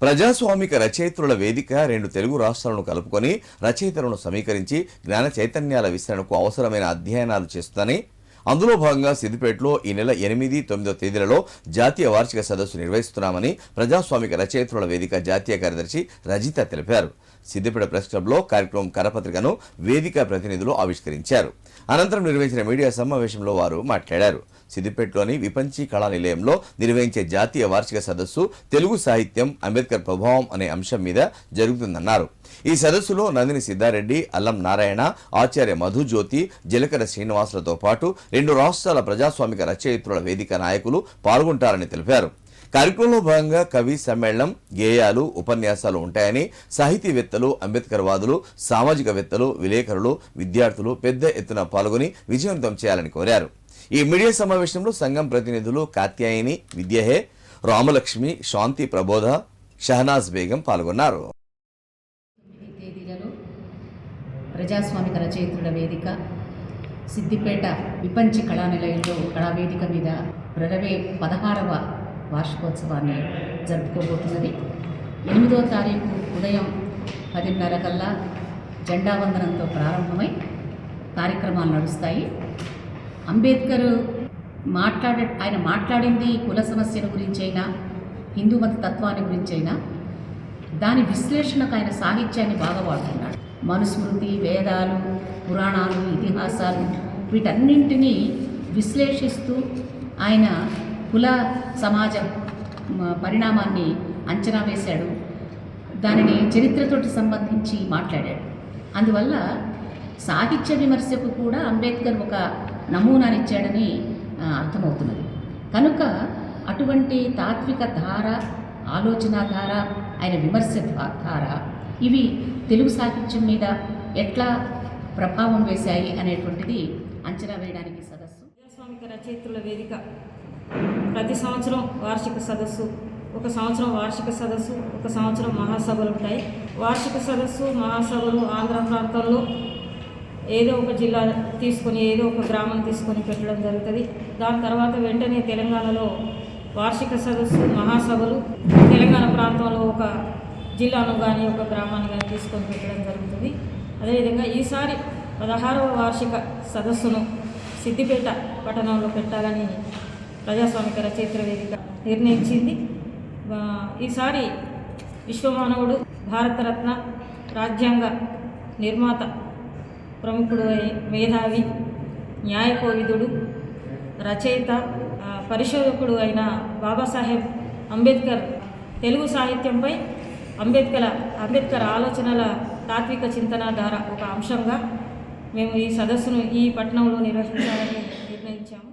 ప్రజాస్వామిక రచయిత్రుల వేదిక రెండు తెలుగు రాష్ట్రాలను కలుపుకొని రచయితలను సమీకరించి జ్ఞాన చైతన్యాల విస్తరణకు అవసరమైన అధ్యయనాలు చేస్తుందని అందులో భాగంగా సిద్దిపేటలో ఈ నెల ఎనిమిది తొమ్మిదో తేదీలలో జాతీయ వార్షిక సదస్సు నిర్వహిస్తున్నామని ప్రజాస్వామిక రచయిత్రుల వేదిక జాతీయ కార్యదర్శి రజిత తెలిపారు. సిద్దిపేట ప్రెస్ క్లబ్లో కార్యక్రమం కరపత్రికను వేదిక ప్రతినిధులు ఆవిష్కరించారు. అనంతరం నిర్వహించిన మీడియా సమావేశంలో వారు మాట్లాడారు. సిద్దిపేటలోని విపంచి కళా నిలయంలో నిర్వహించే జాతీయ వార్షిక సదస్సు తెలుగు సాహిత్యం అంబేద్కర్ ప్రభావం అనే అంశం మీద జరుగుతుందన్నారు. ఈ సదస్సులో నందిని సిద్ధారెడ్డి అల్లం నారాయణ ఆచార్య మధుజ్యోతి జలకర శ్రీనివాసులతో పాటు రెండు రాష్ట్రాల ప్రజాస్వామిక రచయిత్రుల వేదిక నాయకులు పాల్గొంటారని తెలిపారు. కార్యక్రమంలో భాగంగా కవి సమ్మేళనం గేయాలు ఉపన్యాసాలు ఉంటాయని సాహితీవేత్తలు అంబేద్కర్ వాదులు సామాజికవేత్తలు విలేకరులు విద్యార్థులు పెద్ద ఎత్తున పాల్గొని విజయవంతం చేయాలని కోరారు. ఈ మీడియా సమావేశంలో సంఘం ప్రతినిధులు కాత్యాయని విద్యహే రామలక్ష్మి శాంతి ప్రబోధ షహనాజ్ బేగం పాల్గొన్నారు తొమ్మిది తేదీలలో ప్రజాస్వామిక రచయిత్రుల వేదిక సిద్దిపేట విపంచి కళానిలయంలో కళావేదిక మీద ఇరవై పదహారవ వార్షికోత్సవాన్ని జరుపుకోబోతున్నది. ఎనిమిదో తారీఖు ఉదయం పదిన్నర కల్లా జెండా వందనంతో ప్రారంభమై కార్యక్రమాలు నడుస్తాయి. అంబేద్కర్ మాట్లాడే ఆయన మాట్లాడింది కుల సమస్యల గురించైనా హిందూ మత తత్వాన్ని గురించైనా దాని విశ్లేషణకు ఆయన సాహిత్యాన్ని బాగా వాడుతున్నాడు. మనుస్మృతి వేదాలు పురాణాలు ఇతిహాసాలు వీటన్నింటినీ విశ్లేషిస్తూ ఆయన కుల సమాజ పరిణామాన్ని అంచనా వేశాడు. దానిని చరిత్రతోటి సంబంధించి మాట్లాడాడు. అందువల్ల సాహిత్య విమర్శకు కూడా అంబేద్కర్ ఒక నమూనానిచ్చాడని అర్థమవుతున్నది. కనుక అటువంటి తాత్విక ధార ఆలోచన ధార ఆయన విమర్శ ధార ఇవి తెలుగు సాహిత్యం మీద ఎట్లా ప్రభావం వేశాయి అనేటువంటిది అంచనా వేయడానికి సదస్సు. ప్రజాస్వామిక రచయితల వేదిక. ప్రతి సంవత్సరం వార్షిక సదస్సు ఒక సంవత్సరం వార్షిక సదస్సు ఒక సంవత్సరం మహాసభలు ఉంటాయి. వార్షిక సదస్సు మహాసభలు ఆంధ్ర ప్రాంతంలో ఏదో ఒక జిల్లా తీసుకొని ఏదో ఒక గ్రామం తీసుకొని పెట్టడం జరుగుతుంది. దాని తర్వాత వెంటనే తెలంగాణలో వార్షిక సదస్సు మహాసభలు తెలంగాణ ప్రాంతంలో ఒక జిల్లాను కానీ ఒక గ్రామాన్ని కానీ తీసుకొని పెట్టడం జరుగుతుంది. అదేవిధంగా ఈసారి పదహారవ వార్షిక సదస్సును సిద్దిపేట పట్టణంలో పెట్టాలని ప్రజాస్వామిక రచయిత్ర వేదిక నిర్ణయించింది. ఈసారి విశ్వమానవుడు భారతరత్న రాజ్యాంగ నిర్మాత ప్రముఖుడు అయి- మేధావి న్యాయకోవిదుడు రచయిత పరిశోధకుడు అయిన బాబాసాహెబ్ అంబేద్కర్ తెలుగు సాహిత్యంపై అంబేద్కర్ అంబేద్కర్ ఆలోచనల తాత్విక చింతన ధార ఒక అంశంగా మేము ఈ సదస్సును ఈ పట్టణంలో నిర్వహించాలని నిర్ణయించాము.